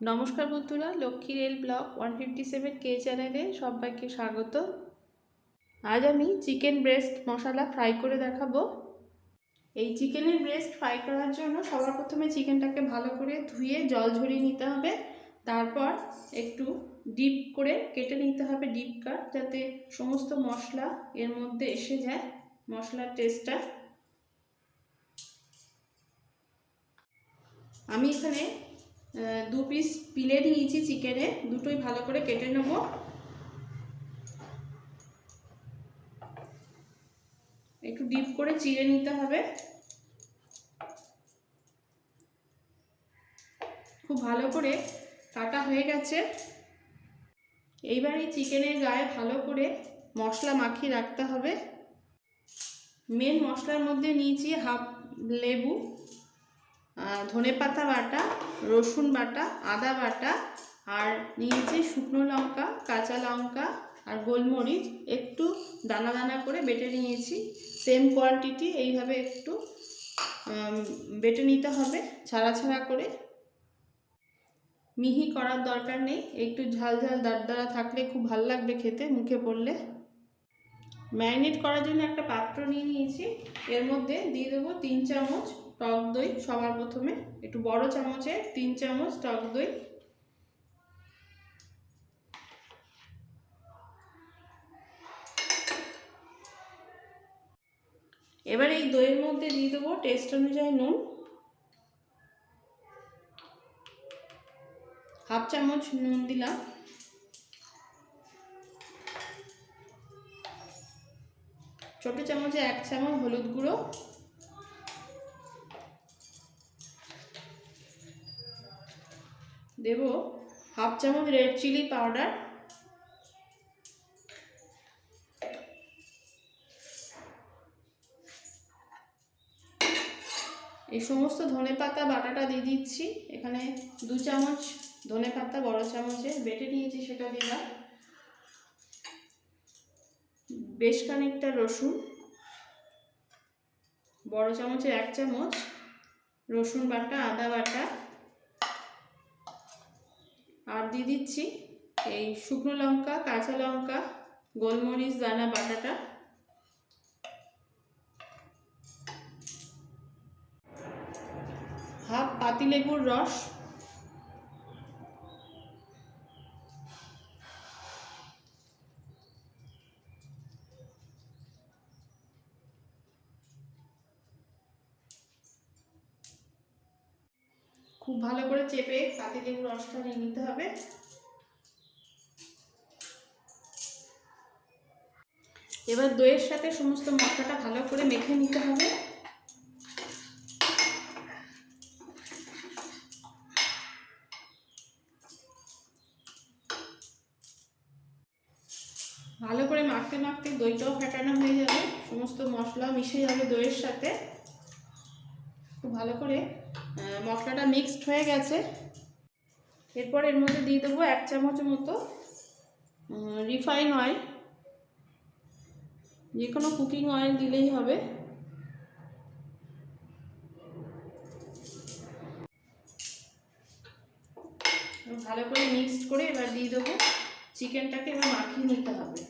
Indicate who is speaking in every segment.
Speaker 1: নমস্কার বন্ধুরা, Lakshmi rail block one fifty seven কে চ্যানেলে সবাইকে স্বাগত। আজ আমি চিকেন ব্রেস্ট মশলা ফ্রাই করে দেখাবো। এই চিকেনের ব্রেস্ট ফ্রাই করার জন্য সবার প্রথমে চিকেনটাকে ভালো করে ধুয়ে জল ঝরিয়ে নিতে হবে। তারপর একটু ডিপ করে কেটে নিতে হবে ডিপ কাট যাতে সমস্ত মশলা এর মধ্যে এসে যায় মশলার টেস্টটা আমি এখানে দু পিস পিলে নিয়েছি চিকেনে দুটোই ভালো করে কেটে নেব। একটু ডিপ করে চিড়ে নিতে হবে। খুব ভালো করে কাটা হয়ে গেছে। এইবার এই চিকেনের গায়ে ভালো করে মশলা মাখিয়ে রাখতে হবে। মেন মশলার মধ্যে নিয়েছি হাফ লেবু ধনে পাতা বাটা রসুন বাটা, আদা বাটা আর নিয়েছি শুকনো লঙ্কা, কাঁচা লঙ্কা আর গোলমরিচ। একটু দানা দানা করে বেটে নিয়েছি। সেম কোয়ান্টিটি এইভাবে একটু বেটে নিতে হবে ছাড়া ছাড়া করে। মিহি করার দরকার নেই। একটু ঝাল ঝাল দারদারা থাকলে খুব ভালো লাগবে খেতে, মুখে পড়লে। ম্যারিনেট করার জন্য একটা পাত্র নিয়ে নিয়েছি। এর মধ্যে দিয়ে দেবো তিন চামচ টক দই, সবার প্রথমে একটু বড় চামচে তিন চামচ টক দই। এবার এই দইয়ের মধ্যে দিয়ে দেবো টেস্ট অনুযায়ী নুন। হাফ চামচ নুন দিলাম। ছোট চামচে এক চামচ হলুদ গুঁড়ো। দেব হাফ চামচ রেড চিলি পাউডার। এই সমস্ত ধনে পাতা, বাটাটা দিয়ে দিচ্ছি। এখানে দু চামচ ধনে পাতা, বড় চামচে বেটে নিয়েছি সেটা দিলাম বেশ খানিকটা রসুন, বড় চামচে এক চামচ রসুন বাটা, আদা বাটা। আর দিয়ে দিচ্ছি এই শুকনো লঙ্কা কাঁচা লঙ্কা গোলমরিচ দানা বাটাটা। হাফ পাতিলেবুর রস। খুব ভালো করে চেপে পাতিলেবুর রসটা নিয়ে নিতে হবে। এবার দইয়ের সাথে সমস্ত মশলাটা ভালো করে মেখে নিতে হবে। ভালো করে মাখতে মাখতে দইটাও ফেটানো হয়ে যাবে। সমস্ত মশলা মিশে যাবে দইয়ের সাথে। খুব ভালো করে মশলাটা মিক্সড হয়ে গেছে। এরপর এর মধ্যে দিয়ে দেবো এক চামচ মতো রিফাইন অয়েল যে কোনো কুকিং অয়েল দিলেই হবে। ভালো করে মিক্সড করে এবার দিয়ে দেবো। চিকেনটাকে এবার মাখিয়ে নিতে হবে।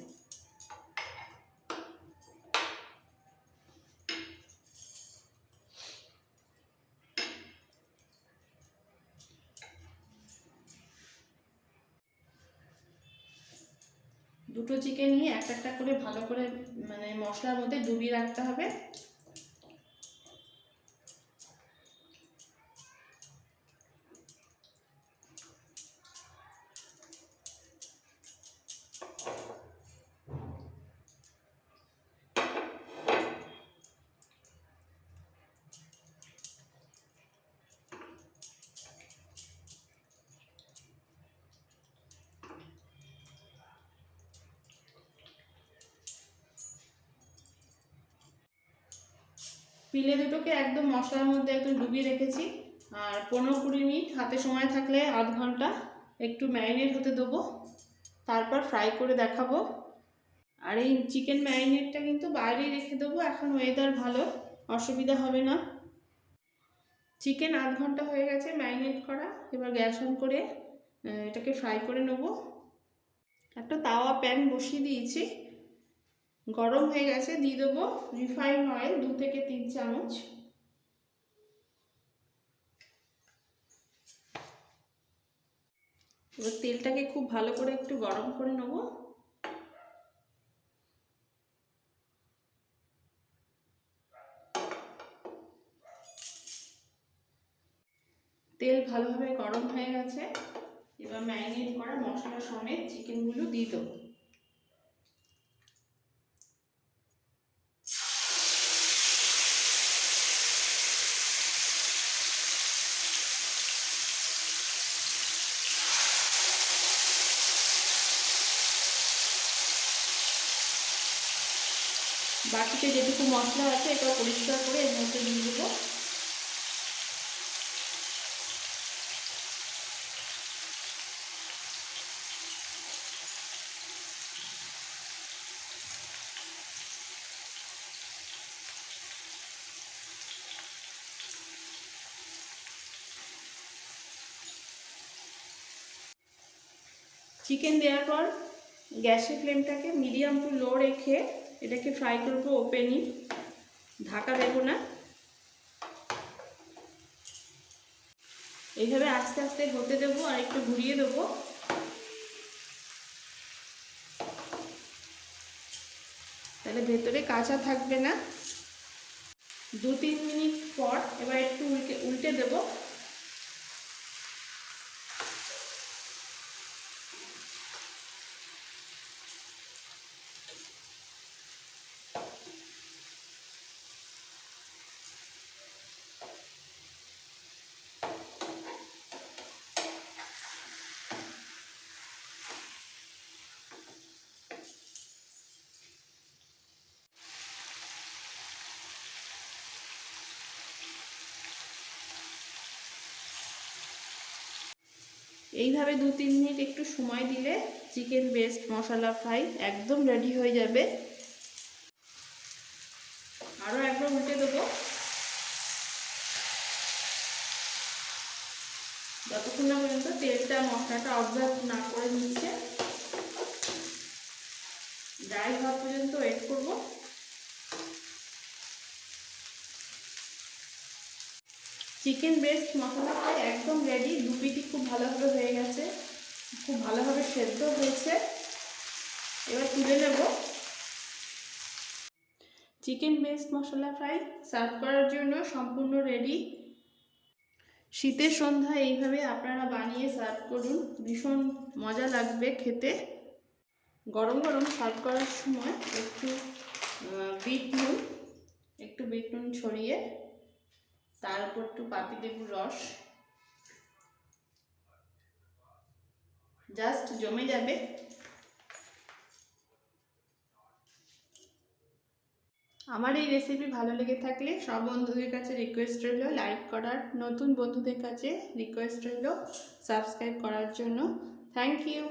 Speaker 1: দুটো চিকেন নিয়ে একটা একটা করে ভালো করে মানে মশলার মধ্যে ডুবিয়ে রাখতে হবে। পিলে দুটোকে একদম মশলার মধ্যে একদম ডুবিয়ে রেখেছি। আর পনেরো কুড়ি মিনিট হাতে সময় থাকলে আধ ঘণ্টা একটু ম্যারিনেট হতে দেবো। তারপর ফ্রাই করে দেখাবো। আর এই চিকেন ম্যারিনেটটা কিন্তু বাইরেই রেখে দেবো, এখন ওয়েদার ভালো, অসুবিধা হবে না। চিকেন আধ ঘণ্টা হয়ে গেছে ম্যারিনেট করা, এবার গ্যাস অন করে এটাকে ফ্রাই করে নেব। একটা তাওয়া প্যান বসিয়ে দিয়েছি। গরম হয়ে গেছে, দিয়ে দেবো রিফাইন অয়েল দু থেকে তিন চামচ। এবার তেলটাকে খুব ভালো করে একটু গরম করে নেব। তেল ভালোভাবে গরম হয়ে গেছে। এবার ম্যারিনেট করা মশলা সমেত চিকেনগুলো দিয়ে দেবো। বাকিতে যেটুকু মশলা আছে এটা পরিষ্কার করে এর মধ্যে দিয়ে দেবো। চিকেন দেওয়ার পর গ্যাসের ফ্লেমটাকে মিডিয়াম টু লো রেখে এটাকে ফ্রাই করব ওপেনই ঢাকা দেবো না। এইভাবে আস্তে আস্তে হতে দেবো আর একটু ঘুরিয়ে দেবো। তাহলে ভেতরে কাঁচা থাকবে না। দু তিন মিনিট পর এবার একটু উল্টে উল্টে দেবো। এইভাবে দু তিন মিনিট একটু সময় দিলে চিকেন বেস্ট মশলা ফ্রাই একদম রেডি হয়ে যাবে। আরও একবার উল্টে দেবো। যতক্ষণ না পর্যন্ত তেলটা, মশলাটা অবজার্ভ না করে নিচ্ছে ড্রাই হওয়া পর্যন্ত ওয়েট করব। চিকেন বেস্ট মশলা ফ্রাই একদম রেডি দু পিটি খুব ভালোভাবে হয়ে গেছে। খুব ভালোভাবে সেদ্ধ হয়েছে। এবার তুলে নেব। Chicken breast masala fry serve করার জন্য সম্পূর্ণ রেডি শীতের সন্ধ্যা, এইভাবে আপনারা বানিয়ে সার্ভ করুন। ভীষণ মজা লাগবে খেতে। গরম গরম সার্ভ করার সময় একটু বিট নুন, একটু বিট নুন ছড়িয়ে তার উপর একটু পাতি লেবুর রস। জাস্ট জমে যাবে। আমার এই রেসিপি ভালো লেগে থাকলে সব বন্ধুদের কাছে রিকোয়েস্ট রইল লাইক করার। নতুন বন্ধুদের কাছে রিকোয়েস্ট রইল সাবস্ক্রাইব করার জন্য। Thank you